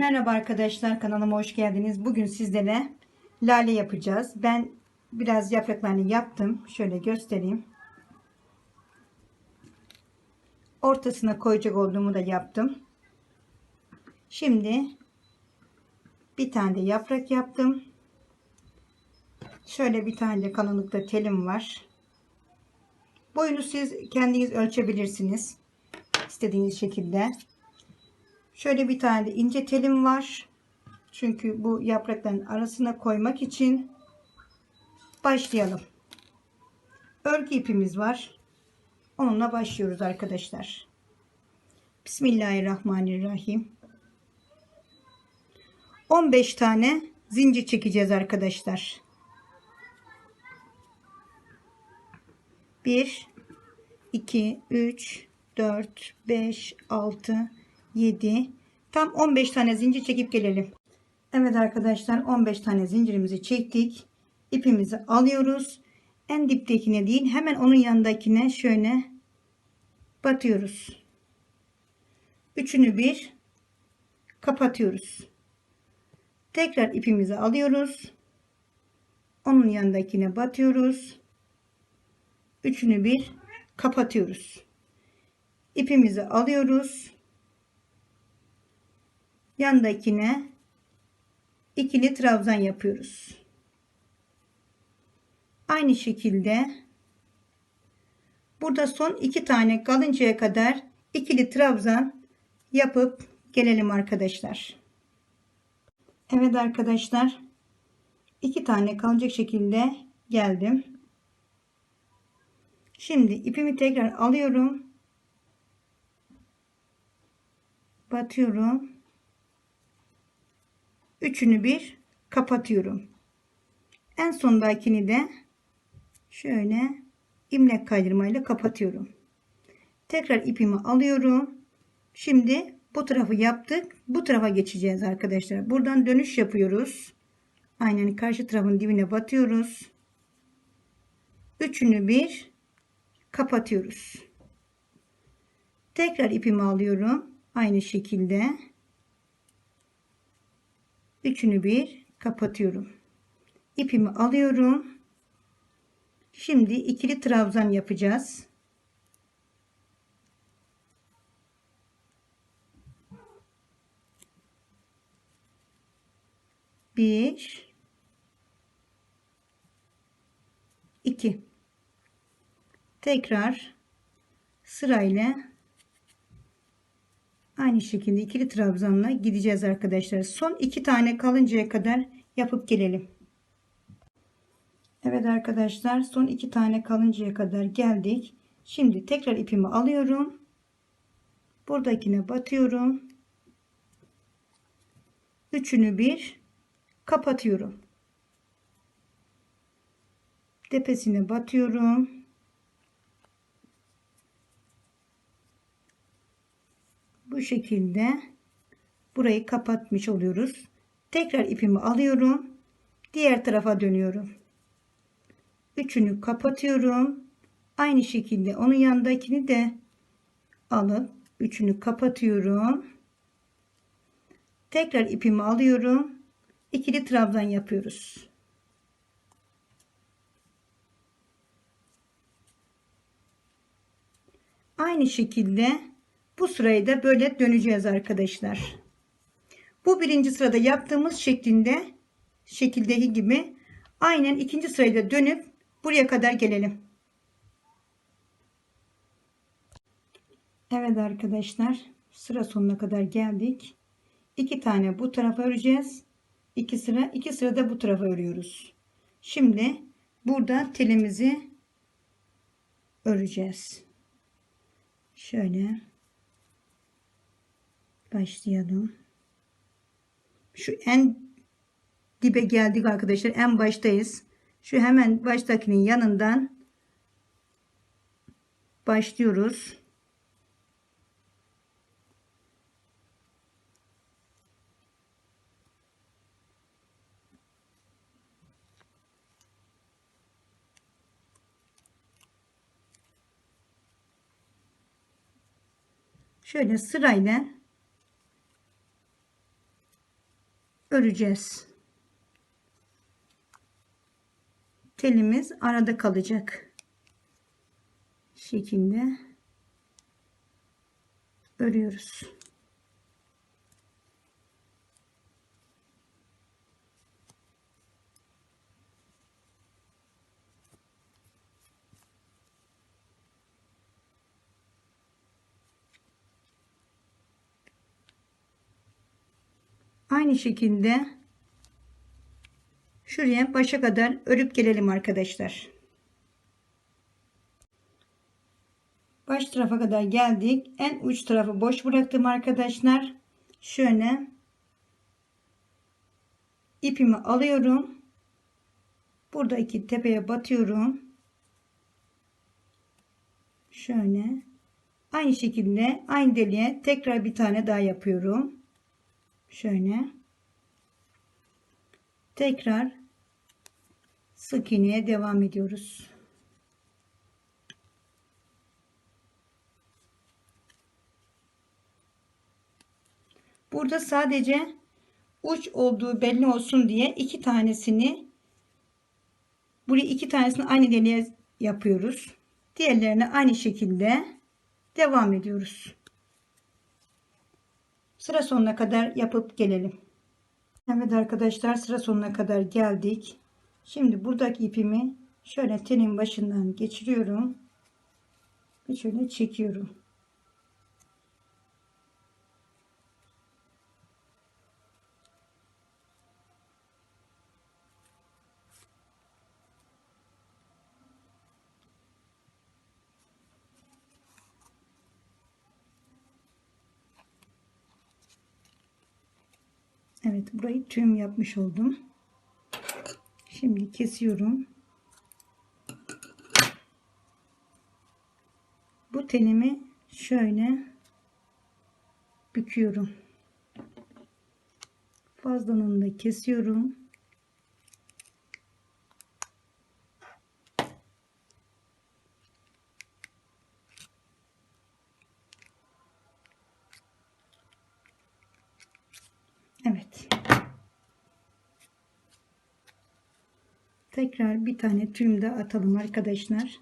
Merhaba arkadaşlar kanalıma hoş geldiniz. Bugün sizlere lale yapacağız. Ben biraz yapraklarını yaptım. Şöyle göstereyim. Ortasına koyacak olduğumu da yaptım. Şimdi bir tane de yaprak yaptım. Şöyle bir tane de kalınlıkta telim var. Boyunu siz kendiniz ölçebilirsiniz. İstediğiniz şekilde. Şöyle bir tane de ince telim var. Çünkü bu yaprakların arasına koymak için başlayalım. Örgü ipimiz var. Onunla başlıyoruz arkadaşlar. Bismillahirrahmanirrahim. 15 tane zincir çekeceğiz arkadaşlar. 1 2 3 4 5 6 7 tam 15 tane zincir çekip gelelim. Evet arkadaşlar 15 tane zincirimizi çektik. İpimizi alıyoruz. En diptekine değil hemen onun yanındakine şöyle batıyoruz. Üçünü bir kapatıyoruz. Tekrar ipimizi alıyoruz. Onun yanındakine batıyoruz. Üçünü bir kapatıyoruz. İpimizi alıyoruz yandakine ikili trabzan yapıyoruz. Aynı şekilde burada son iki tane kalıncaya kadar ikili trabzan yapıp gelelim arkadaşlar. Evet arkadaşlar iki tane kalacak şekilde geldim. Şimdi ipimi tekrar alıyorum. Batıyorum üçünü bir kapatıyorum. En sondakini de şöyle imlek kaydırmayla kapatıyorum. Tekrar ipimi alıyorum. Şimdi bu tarafı yaptık. Bu tarafa geçeceğiz arkadaşlar. Buradan dönüş yapıyoruz. Aynen karşı tarafın dibine batıyoruz. Üçünü bir kapatıyoruz. Tekrar ipimi alıyorum. Aynı şekilde üçünü bir kapatıyorum. İpimi alıyorum. Şimdi ikili trabzan yapacağız. Bir, iki. Tekrar sırayla Aynı şekilde ikili trabzanla gideceğiz arkadaşlar. Son iki tane kalıncaya kadar yapıp gelelim. Evet arkadaşlar son iki tane kalıncaya kadar geldik. Şimdi tekrar ipimi alıyorum. Buradakine batıyorum. Üçünü bir kapatıyorum. Tepesine batıyorum. Bu şekilde burayı kapatmış oluyoruz. Tekrar ipimi alıyorum. Diğer tarafa dönüyorum. Üçünü kapatıyorum. Aynı şekilde onun yanındakini de alıp üçünü kapatıyorum. Tekrar ipimi alıyorum. İkili trabzan yapıyoruz. Aynı şekilde bu sırayı da böyle döneceğiz arkadaşlar. Bu birinci sırada yaptığımız şeklinde şekildeki gibi aynen ikinci sırayı da dönüp buraya kadar gelelim. Evet arkadaşlar sıra sonuna kadar geldik. İki tane bu tarafa öreceğiz. İki sıra iki sıra da bu tarafa örüyoruz. Şimdi burada telimizi öreceğiz. Şöyle başlayalım. Şu en dibe geldik arkadaşlar. En baştayız. Şu hemen baştakinin yanından başlıyoruz. Şöyle sırayla öreceğiz. Telimiz arada kalacak. Şekilde örüyoruz. Aynı şekilde şuraya başa kadar örüp gelelim arkadaşlar. Baş tarafa kadar geldik. En uç tarafı boş bıraktım arkadaşlar. Şöyle ipimi alıyorum. Buradaki tepeye batıyorum. Şöyle aynı şekilde aynı deliğe tekrar bir tane daha yapıyorum. Şöyle tekrar sık iğneye devam ediyoruz. Burada sadece uç olduğu belli olsun diye iki tanesini buraya iki tanesini aynı deliğe yapıyoruz. Diğerlerini aynı şekilde devam ediyoruz. Sıra sonuna kadar yapıp gelelim. Evet arkadaşlar sıra sonuna kadar geldik. Şimdi buradaki ipimi şöyle telin başından geçiriyorum. Ve şöyle çekiyorum. Evet burayı tüm yapmış oldum. Şimdi kesiyorum. Bu telimi şöyle büküyorum. Fazlanını da kesiyorum. Evet. Tekrar bir tane tüm de atalım arkadaşlar.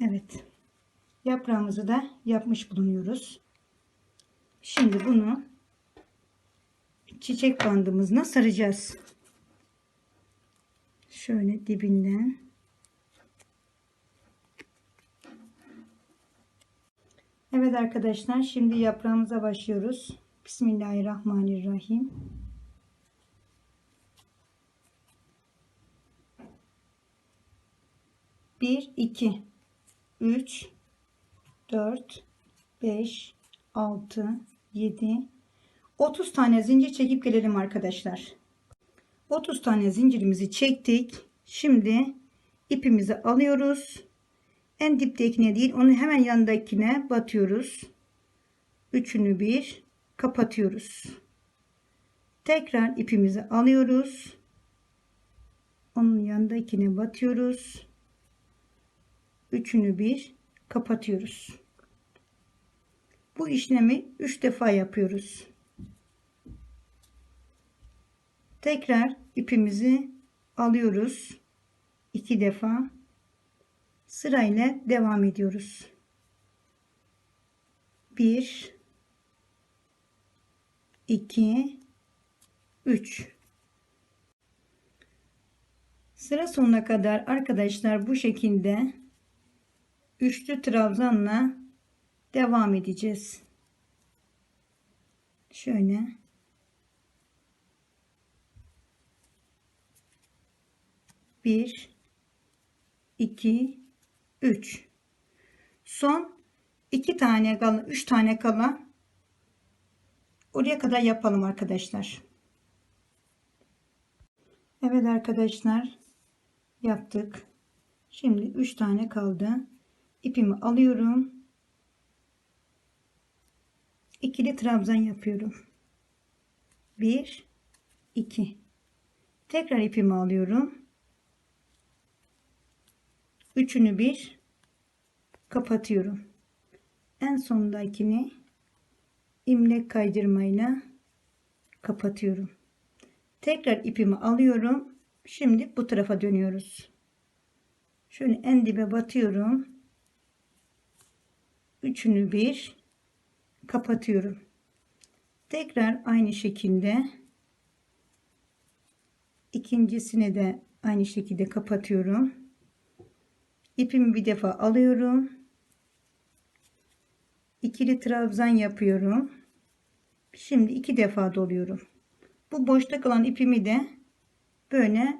Evet. Yaprağımızı da yapmış bulunuyoruz. Şimdi bunu çiçek bandımızla saracağız. Şöyle dibinden. Evet arkadaşlar şimdi yaprağımıza başlıyoruz. Bismillahirrahmanirrahim. Bir, iki, üç, dört, beş, altı, yedi, 30 tane zincir çekip gelelim arkadaşlar. 30 tane zincirimizi çektik. Şimdi ipimizi alıyoruz. En diptekine değil onun hemen yanındakine batıyoruz. Üçünü bir kapatıyoruz. Tekrar ipimizi alıyoruz. Onun yanındakine batıyoruz. Üçünü bir kapatıyoruz. Bu işlemi 3 defa yapıyoruz. Tekrar ipimizi alıyoruz. iki defa sırayla devam ediyoruz. 1 2 3 Sıra sonuna kadar arkadaşlar bu şekilde üçlü trabzanla devam edeceğiz. Şöyle 1 2 3 son 2 tane kala 3 tane kala oraya kadar yapalım arkadaşlar. Evet arkadaşlar yaptık. Şimdi 3 tane kaldı. İpimi alıyorum. İkili trabzan yapıyorum. 1 2 Tekrar ipimi alıyorum. Üçünü bir kapatıyorum. En sondakini imlek kaydırmayla kapatıyorum. Tekrar ipimi alıyorum. Şimdi bu tarafa dönüyoruz. Şöyle en dibe batıyorum. Üçünü bir kapatıyorum. Tekrar aynı şekilde ikincisini de aynı şekilde kapatıyorum. İpimi bir defa alıyorum. İkili trabzan yapıyorum. Şimdi iki defa doluyorum. Bu boşta kalan ipimi de böyle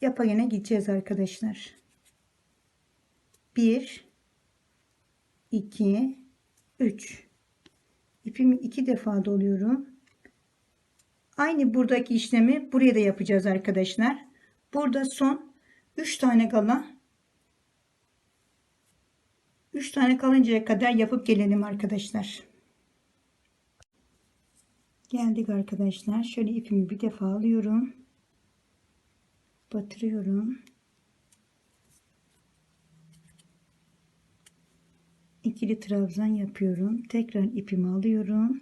yapa yine gideceğiz arkadaşlar. 1 2 3 ipimi iki defa doluyorum. Aynı buradaki işlemi buraya da yapacağız arkadaşlar. Burada son 3 tane kala 3 tane kalıncaya kadar yapıp gelelim arkadaşlar. Geldik arkadaşlar. Şöyle ipimi bir defa alıyorum. Batırıyorum. ikili trabzan yapıyorum. Tekrar ipimi alıyorum.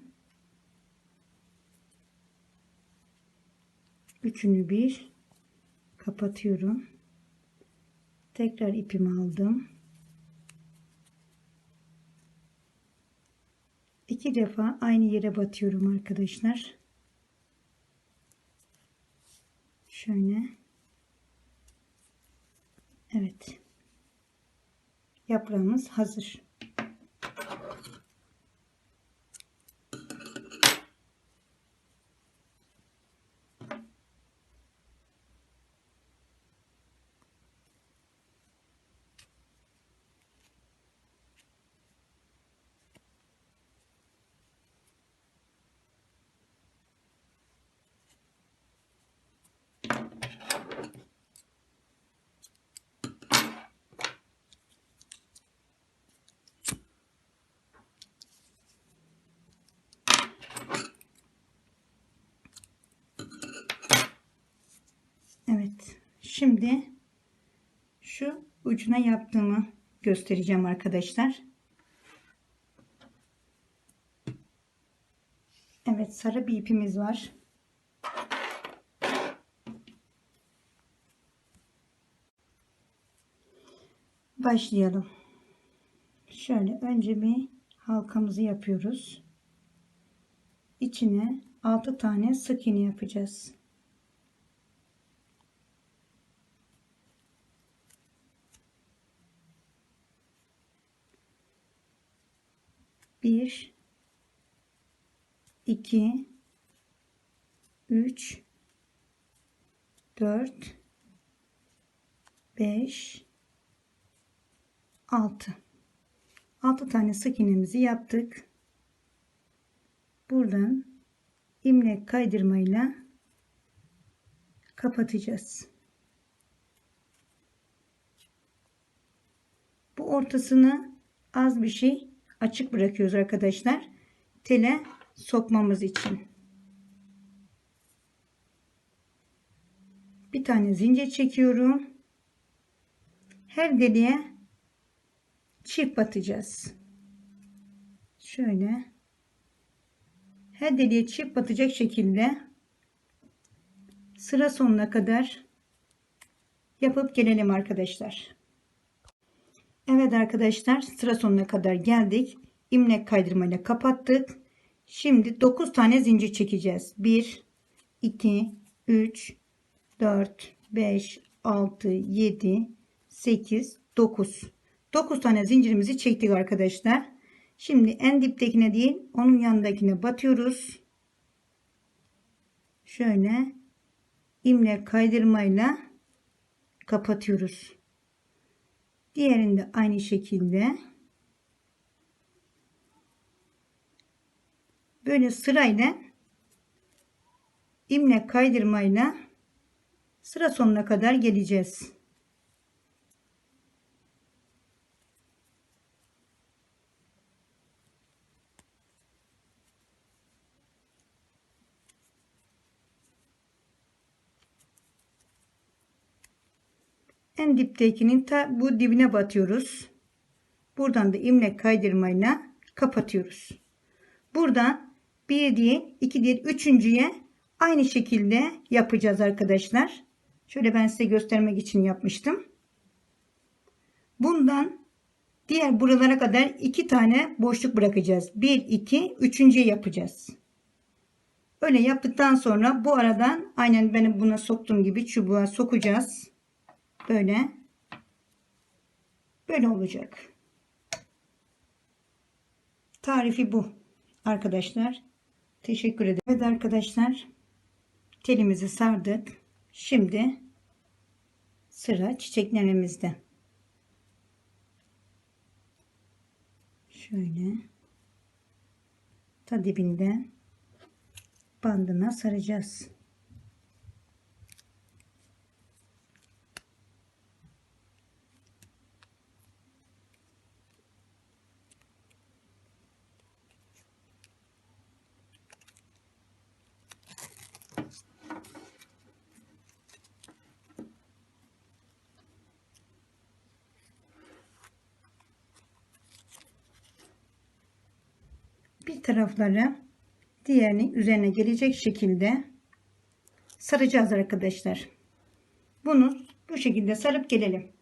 Üçünü bir kapatıyorum. Tekrar ipimi aldım. İki defa aynı yere batıyorum arkadaşlar. Şöyle. Evet. Yaprağımız hazır. Evet. Şimdi şu ucuna yaptığımı göstereceğim arkadaşlar. Evet sarı bir ipimiz var. Başlayalım. Şöyle önce bir halkamızı yapıyoruz. İçine 6 tane sık iğne yapacağız. Bir, iki, üç, dört, beş, altı. Altı tane sık iğnemizi yaptık. Buradan imlek kaydırmayla kapatacağız. Bu ortasını az bir şey açık bırakıyoruz arkadaşlar. Tele sokmamız için. Bir tane zincir çekiyorum. Her deliğe çift batacağız. Şöyle her deliğe çift batacak şekilde sıra sonuna kadar yapıp gelelim arkadaşlar. Evet arkadaşlar sıra sonuna kadar geldik. İmlek kaydırmayla kapattık. Şimdi 9 tane zincir çekeceğiz. 1 2 3 4 5 6 7 8 9 9 tane zincirimizi çektik arkadaşlar. Şimdi en diptekine değil onun yanındakine batıyoruz. Şöyle imlek kaydırmayla kapatıyoruz. Diğerinde aynı şekilde böyle sırayla imlek kaydırmayla sıra sonuna kadar geleceğiz. En diptekinin ta bu dibine batıyoruz. Buradan da ilmek kaydırmayla kapatıyoruz. Buradan bir değil, iki değil, üçüncüye aynı şekilde yapacağız arkadaşlar. Şöyle ben size göstermek için yapmıştım. Bundan diğer buralara kadar iki tane boşluk bırakacağız. Bir, iki, üçüncüye yapacağız. Öyle yaptıktan sonra bu aradan aynen benim buna soktuğum gibi çubuğa sokacağız. Böyle. Böyle olacak. Tarifi bu arkadaşlar. Teşekkür ederim. Evet arkadaşlar. Telimizi sardık. Şimdi sıra çiçeklerimizde. Şöyle ta dibinde bandına saracağız. Bir tarafları diğerinin üzerine gelecek şekilde saracağız arkadaşlar. Bunu bu şekilde sarıp gelelim.